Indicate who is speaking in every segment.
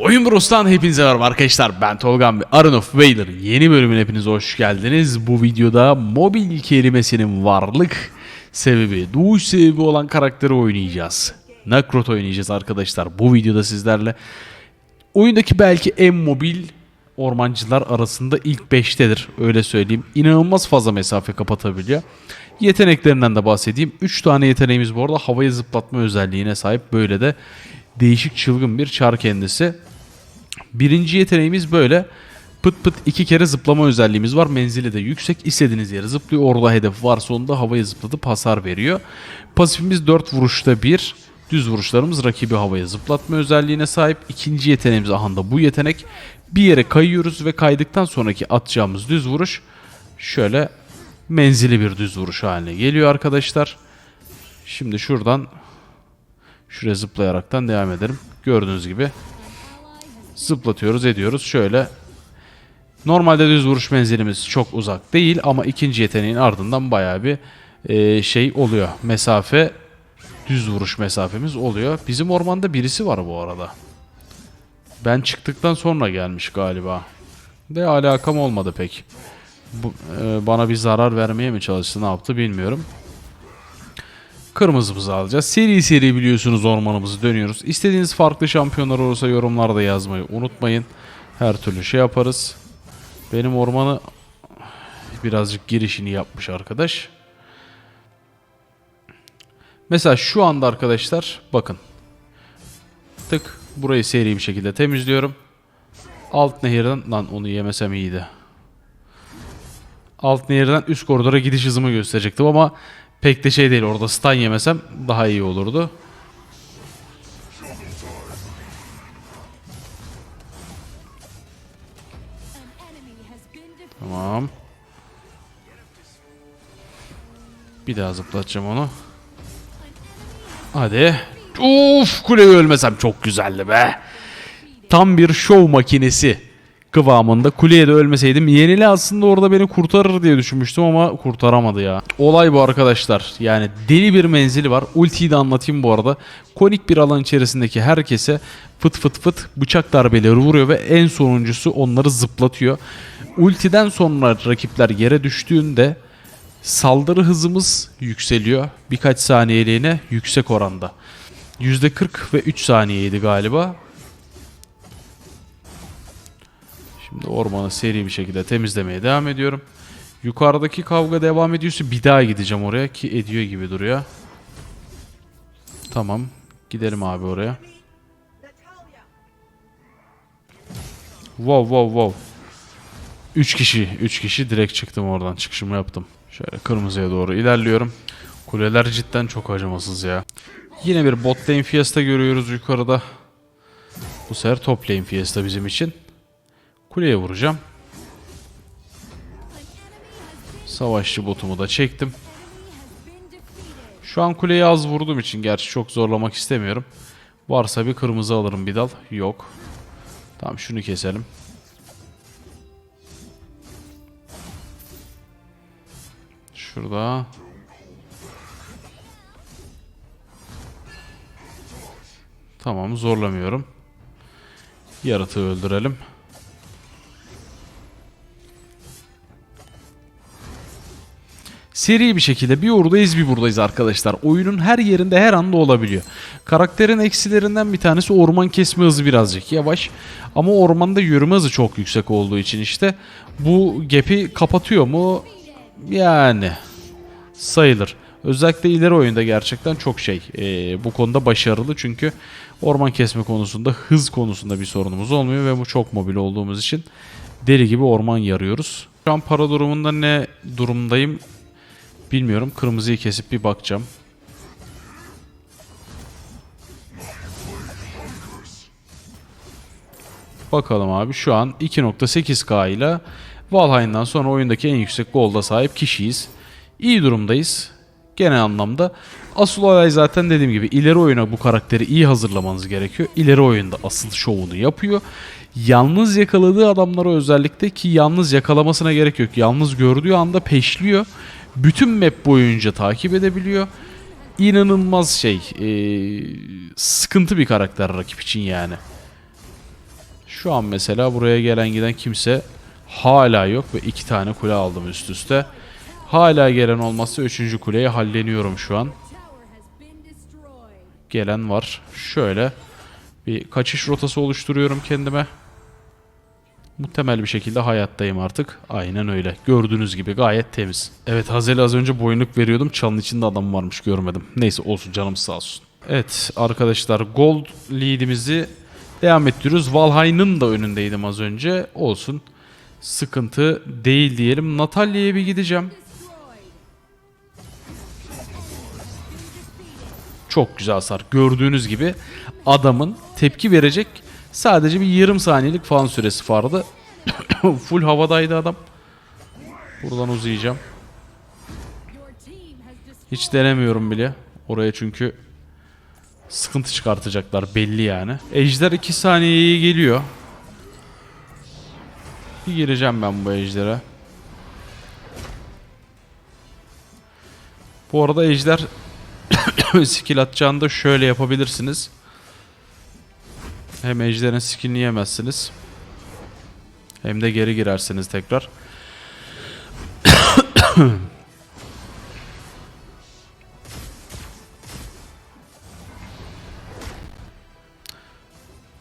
Speaker 1: Oyun Bros'tan hepinize merhaba arkadaşlar. Ben Tolgan ve Arın of Vader. Yeni bölümüne hepiniz hoş geldiniz. Bu videoda mobil kelimesinin varlık sebebi, doğuş sebebi olan karakteri oynayacağız. Nakrot oynayacağız arkadaşlar. Bu videoda sizlerle oyundaki belki en mobil ormancılar arasında ilk 5'tedir. Öyle söyleyeyim. İnanılmaz fazla mesafe kapatabiliyor. Yeteneklerinden de bahsedeyim. 3 tane yeteneğimiz bu arada havaya zıplatma özelliğine sahip. Böyle de değişik çılgın bir çar kendisi. Birinci yeteneğimiz böyle. Pıt pıt iki kere zıplama özelliğimiz var. Menzili de yüksek. İstediğiniz yere zıplıyor. Orada hedef varsa onda havaya zıplatıp hasar veriyor. Pasifimiz 4 vuruşta 1. Düz vuruşlarımız rakibi havaya zıplatma özelliğine sahip. İkinci yeteneğimiz aha da bu yetenek. Bir yere kayıyoruz ve kaydıktan sonraki atacağımız düz vuruş şöyle menzili bir düz vuruş haline geliyor arkadaşlar. Şimdi şuradan Şuraya zıplayaraktan devam ederim. Gördüğünüz gibi zıplatıyoruz ediyoruz. Şöyle normalde düz vuruş menzilimiz çok uzak değil ama ikinci yeteneğin ardından bayağı bir e, şey oluyor. Mesafe düz vuruş mesafemiz oluyor. Bizim ormanda birisi var bu arada. Ben çıktıktan sonra gelmiş galiba. Ve alakam olmadı pek. Bu, e, bana bir zarar vermeye mi çalıştı ne yaptı bilmiyorum. Kırmızımızı alacağız. Seri seri biliyorsunuz ormanımızı dönüyoruz. İstediğiniz farklı şampiyonlar olursa yorumlarda yazmayı unutmayın. Her türlü şey yaparız. Benim ormanı birazcık girişini yapmış arkadaş. Mesela şu anda arkadaşlar bakın. Tık burayı seri bir şekilde temizliyorum. Alt nehirden lan onu yemesem iyiydi. Alt nehirden üst koridora gidiş hızımı gösterecektim ama pek de şey değil orada stun yemesem daha iyi olurdu. Tamam. Bir daha zıplatacağım onu. Hadi. Uf kuleyi ölmesem çok güzeldi be. Tam bir şov makinesi kıvamında. Kuleye de ölmeseydim yenili aslında orada beni kurtarır diye düşünmüştüm ama kurtaramadı ya. Olay bu arkadaşlar. Yani deli bir menzili var. Ultiyi de anlatayım bu arada. Konik bir alan içerisindeki herkese fıt fıt fıt bıçak darbeleri vuruyor ve en sonuncusu onları zıplatıyor. Ultiden sonra rakipler yere düştüğünde saldırı hızımız yükseliyor. Birkaç saniyeliğine yüksek oranda. %40 ve 3 saniyeydi galiba. Ormanı seri bir şekilde temizlemeye devam ediyorum. Yukarıdaki kavga devam ediyorsa bir daha gideceğim oraya ki ediyor gibi duruyor. Tamam. Gidelim abi oraya. Wow wow wow. 3 kişi, 3 kişi direkt çıktım oradan. Çıkışımı yaptım. Şöyle kırmızıya doğru ilerliyorum. Kuleler cidden çok acımasız ya. Yine bir bot lane fiesta görüyoruz yukarıda. Bu sefer top lane fiesta bizim için. Kuleye vuracağım. Savaşçı botumu da çektim. Şu an kuleyi az vurduğum için gerçi çok zorlamak istemiyorum. Varsa bir kırmızı alırım bir dal. Yok. Tamam şunu keselim. Şurada. Tamam zorlamıyorum. Yaratığı öldürelim. Seri bir şekilde bir oradayız bir buradayız arkadaşlar. Oyunun her yerinde her anda olabiliyor. Karakterin eksilerinden bir tanesi orman kesme hızı birazcık yavaş. Ama ormanda yürüme hızı çok yüksek olduğu için işte bu gap'i kapatıyor mu? Yani sayılır. Özellikle ileri oyunda gerçekten çok şey ee, bu konuda başarılı çünkü orman kesme konusunda hız konusunda bir sorunumuz olmuyor ve bu çok mobil olduğumuz için deli gibi orman yarıyoruz. Şu an para durumunda ne durumdayım bilmiyorum. Kırmızıyı kesip bir bakacağım. Bakalım abi şu an 2.8K ile Valheim'dan sonra oyundaki en yüksek golda sahip kişiyiz. İyi durumdayız genel anlamda. Asıl olay zaten dediğim gibi ileri oyuna bu karakteri iyi hazırlamanız gerekiyor. İleri oyunda asıl şovunu yapıyor. Yalnız yakaladığı adamlara özellikle ki yalnız yakalamasına gerek yok. Yalnız gördüğü anda peşliyor. Bütün map boyunca takip edebiliyor. İnanılmaz şey. ee, sıkıntı bir karakter rakip için yani. Şu an mesela buraya gelen giden kimse hala yok ve iki tane kule aldım üst üste. Hala gelen olmazsa üçüncü kuleyi halleniyorum şu an. Gelen var. Şöyle bir kaçış rotası oluşturuyorum kendime. Muhtemel bir şekilde hayattayım artık. Aynen öyle. Gördüğünüz gibi gayet temiz. Evet Hazel'e az önce boynluk veriyordum. Çalın içinde adam varmış görmedim. Neyse olsun canımız sağ olsun. Evet arkadaşlar gold lead'imizi devam ettiriyoruz. Valheim'ın da önündeydim az önce. Olsun. Sıkıntı değil diyelim. Natalya'ya bir gideceğim. Çok güzel hasar. Gördüğünüz gibi adamın tepki verecek sadece bir yarım saniyelik falan süresi vardı. Full havadaydı adam. Buradan uzayacağım. Hiç denemiyorum bile. Oraya çünkü sıkıntı çıkartacaklar belli yani. Ejder 2 saniyeye geliyor. Bir gireceğim ben bu ejdere. Bu arada ejder skill atacağında şöyle yapabilirsiniz. Hem ejderin skillini yemezsiniz. Hem de geri girersiniz tekrar.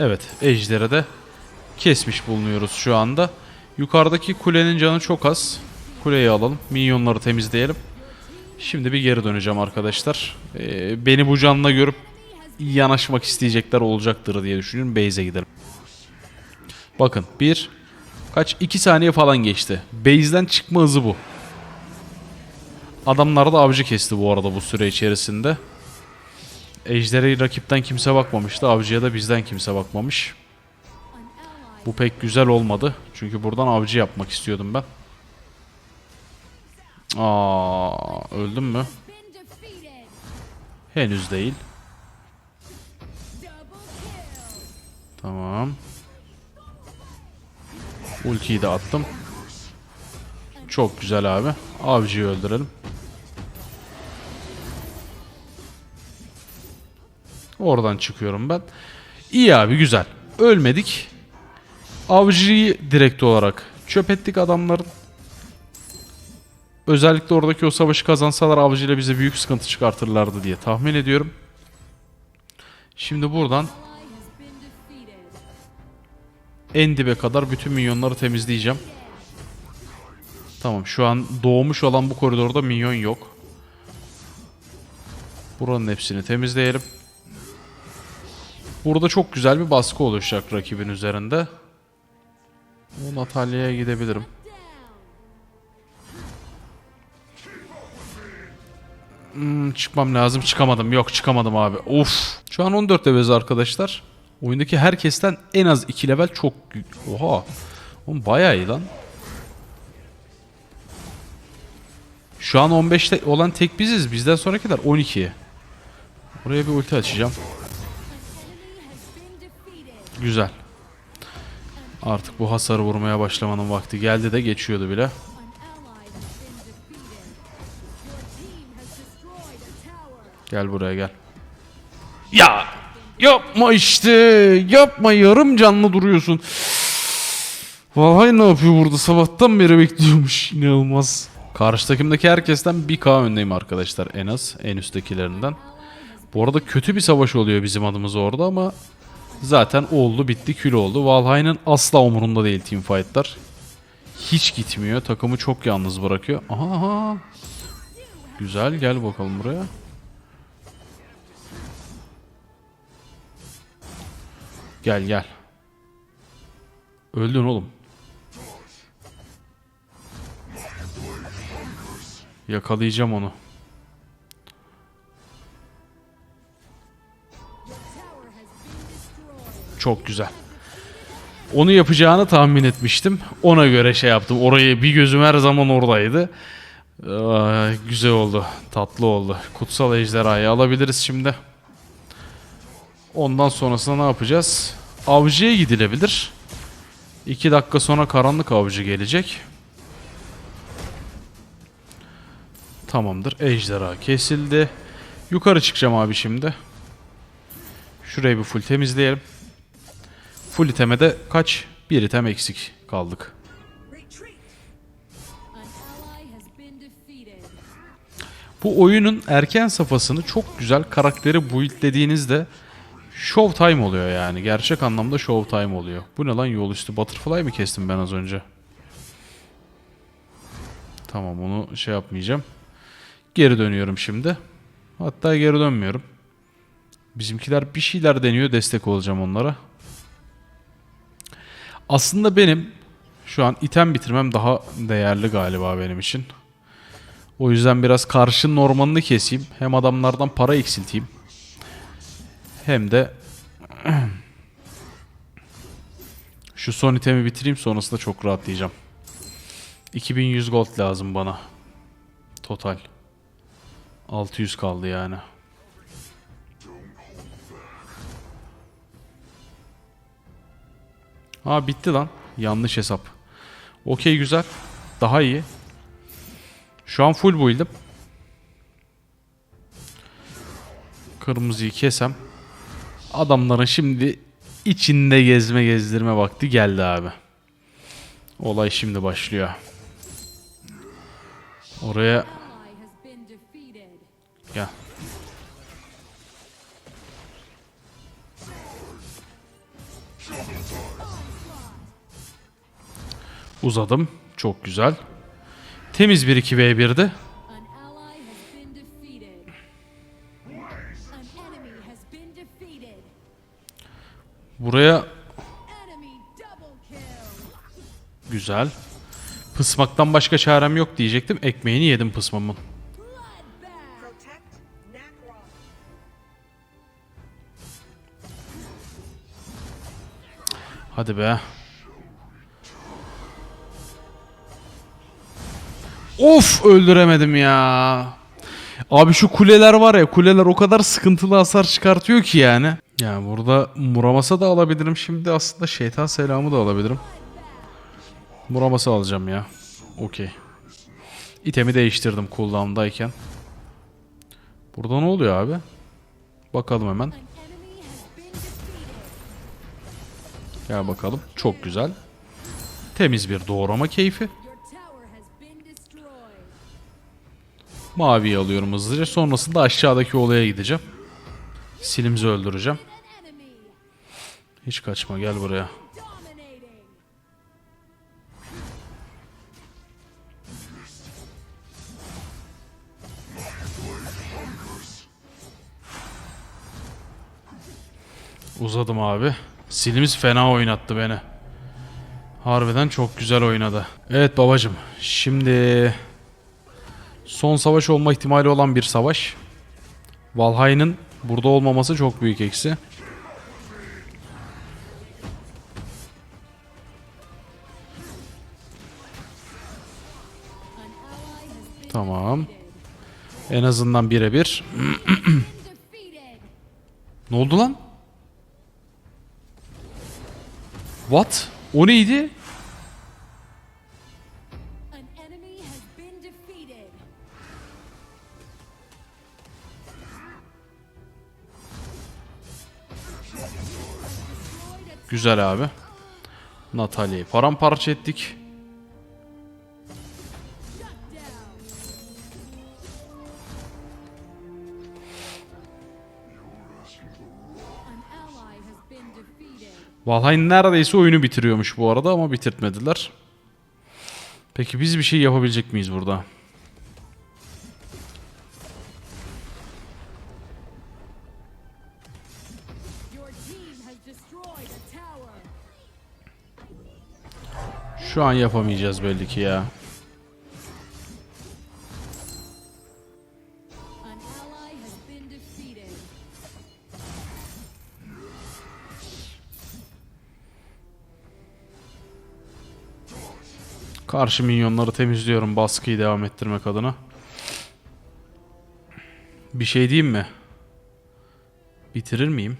Speaker 1: evet, ejderi de kesmiş bulunuyoruz şu anda. Yukarıdaki kulenin canı çok az. Kuleyi alalım. Minyonları temizleyelim. Şimdi bir geri döneceğim arkadaşlar. Ee, beni bu canla görüp yanaşmak isteyecekler olacaktır diye düşünüyorum. Base'e gidelim. Bakın bir kaç iki saniye falan geçti. Base'den çıkma hızı bu. Adamlar da avcı kesti bu arada bu süre içerisinde. Ejder'e rakipten kimse bakmamıştı. Avcıya da bizden kimse bakmamış. Bu pek güzel olmadı. Çünkü buradan avcı yapmak istiyordum ben. Aa, öldüm mü? Henüz değil. Tamam. Ultiyi de attım. Çok güzel abi. Avcıyı öldürelim. Oradan çıkıyorum ben. İyi abi güzel. Ölmedik. Avcıyı direkt olarak çöp ettik adamların. Özellikle oradaki o savaşı kazansalar avcıyla bize büyük sıkıntı çıkartırlardı diye tahmin ediyorum. Şimdi buradan en dibe kadar bütün minyonları temizleyeceğim. Tamam şu an doğmuş olan bu koridorda minyon yok. Buranın hepsini temizleyelim. Burada çok güzel bir baskı oluşacak rakibin üzerinde. Natalya'ya gidebilirim. Hmm, çıkmam lazım. Çıkamadım. Yok çıkamadım abi. Of. Şu an 14 leveliz arkadaşlar. Oyundaki herkesten en az 2 level çok... Oha. Oğlum bayağı iyi lan. Şu an 15'te olan tek biziz. Bizden sonrakiler 12. Oraya bir ulti açacağım. Güzel. Artık bu hasarı vurmaya başlamanın vakti geldi de geçiyordu bile. Gel buraya gel. Ya yapma işte. Yapma yarım canlı duruyorsun. Vallahi ne yapıyor burada sabahtan beri bekliyormuş. İnanılmaz. Karşı takımdaki herkesten bir K öndeyim arkadaşlar en az en üsttekilerinden. Bu arada kötü bir savaş oluyor bizim adımız orada ama zaten oldu bitti kül oldu. Valheim'ın asla umurunda değil teamfight'lar. Hiç gitmiyor. Takımı çok yalnız bırakıyor. Aha. Güzel gel bakalım buraya. Gel gel. Öldün oğlum. Yakalayacağım onu. Çok güzel. Onu yapacağını tahmin etmiştim. Ona göre şey yaptım. Orayı bir gözüm her zaman oradaydı. Aa, güzel oldu. Tatlı oldu. Kutsal ejderhayı alabiliriz şimdi. Ondan sonrasında ne yapacağız? Avcıya gidilebilir. 2 dakika sonra karanlık avcı gelecek. Tamamdır. Ejderha kesildi. Yukarı çıkacağım abi şimdi. Şurayı bir full temizleyelim. Full iteme de kaç? Bir item eksik kaldık. Bu oyunun erken safhasını çok güzel karakteri buildlediğinizde show time oluyor yani. Gerçek anlamda show time oluyor. Bu ne lan yol üstü butterfly mı kestim ben az önce? Tamam onu şey yapmayacağım. Geri dönüyorum şimdi. Hatta geri dönmüyorum. Bizimkiler bir şeyler deniyor destek olacağım onlara. Aslında benim şu an item bitirmem daha değerli galiba benim için. O yüzden biraz karşının ormanını keseyim. Hem adamlardan para eksilteyim. Hem de şu son itemi bitireyim sonrasında çok rahatlayacağım. 2100 gold lazım bana. Total. 600 kaldı yani. Ha bitti lan. Yanlış hesap. Okey güzel. Daha iyi. Şu an full build'im. Kırmızıyı kesem. Adamların şimdi içinde gezme gezdirme vakti geldi abi. Olay şimdi başlıyor. Oraya gel. Uzadım. Çok güzel. Temiz bir 2v1'di. Güzel. Pısmaktan başka çarem yok diyecektim. Ekmeğini yedim pısmamın. Hadi be. Of öldüremedim ya. Abi şu kuleler var ya kuleler o kadar sıkıntılı hasar çıkartıyor ki yani. Yani burada Muramasa da alabilirim şimdi aslında şeytan selamı da alabilirim. Muramasa alacağım ya. Okey. İtemi değiştirdim cooldown'dayken. Burada ne oluyor abi? Bakalım hemen. Gel bakalım. Çok güzel. Temiz bir doğrama keyfi. Maviyi alıyorum hızlıca. Sonrasında aşağıdaki olaya gideceğim. Silimizi öldüreceğim. Hiç kaçma gel buraya. Uzadım abi. Silimiz fena oynattı beni. Harbiden çok güzel oynadı. Evet babacım. Şimdi son savaş olma ihtimali olan bir savaş. Valhay'ın burada olmaması çok büyük eksi. Tamam. En azından birebir. Ne oldu lan? What? O neydi? Güzel abi. Natalya'yı paramparça ettik. Valheim neredeyse oyunu bitiriyormuş bu arada ama bitirtmediler. Peki biz bir şey yapabilecek miyiz burada? Şu an yapamayacağız belli ki ya. Karşı minyonları temizliyorum baskıyı devam ettirmek adına. Bir şey diyeyim mi? Bitirir miyim?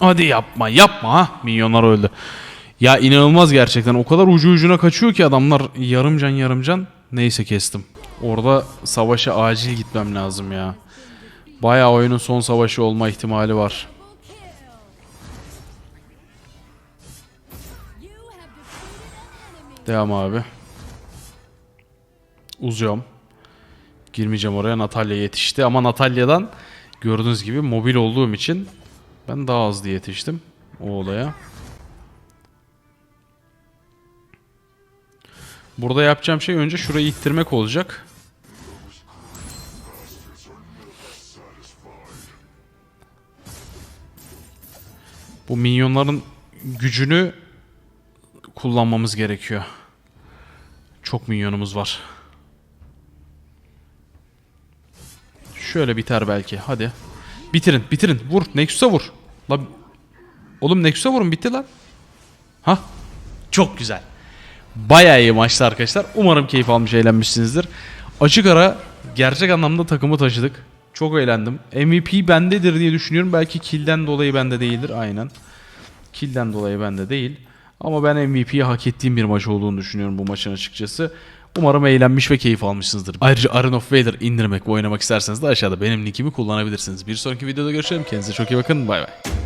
Speaker 1: Hadi yapma yapma ha. Minyonlar öldü. Ya inanılmaz gerçekten. O kadar ucu ucuna kaçıyor ki adamlar yarım can yarım can. Neyse kestim. Orada savaşa acil gitmem lazım ya. Bayağı oyunun son savaşı olma ihtimali var. Devam abi. Uzuyorum. Girmeyeceğim oraya. Natalya yetişti ama Natalya'dan gördüğünüz gibi mobil olduğum için ben daha hızlı yetiştim o olaya. Burada yapacağım şey önce şurayı ittirmek olacak. Bu minyonların gücünü kullanmamız gerekiyor. Çok minyonumuz var. Şöyle biter belki. Hadi. Bitirin, bitirin. Vur. Nexus'a vur. La Oğlum Nexus'a vurun bitti lan. Ha? Çok güzel. Bayağı iyi maçtı arkadaşlar. Umarım keyif almış, eğlenmişsinizdir. Açık ara gerçek anlamda takımı taşıdık. Çok eğlendim. MVP bendedir diye düşünüyorum. Belki kill'den dolayı bende değildir. Aynen. Kill'den dolayı bende değil. Ama ben MVP'yi hak ettiğim bir maç olduğunu düşünüyorum bu maçın açıkçası. Umarım eğlenmiş ve keyif almışsınızdır. Ayrıca Iron of Vader indirmek ve oynamak isterseniz de aşağıda benim linkimi kullanabilirsiniz. Bir sonraki videoda görüşelim. Kendinize çok iyi bakın. Bay bay.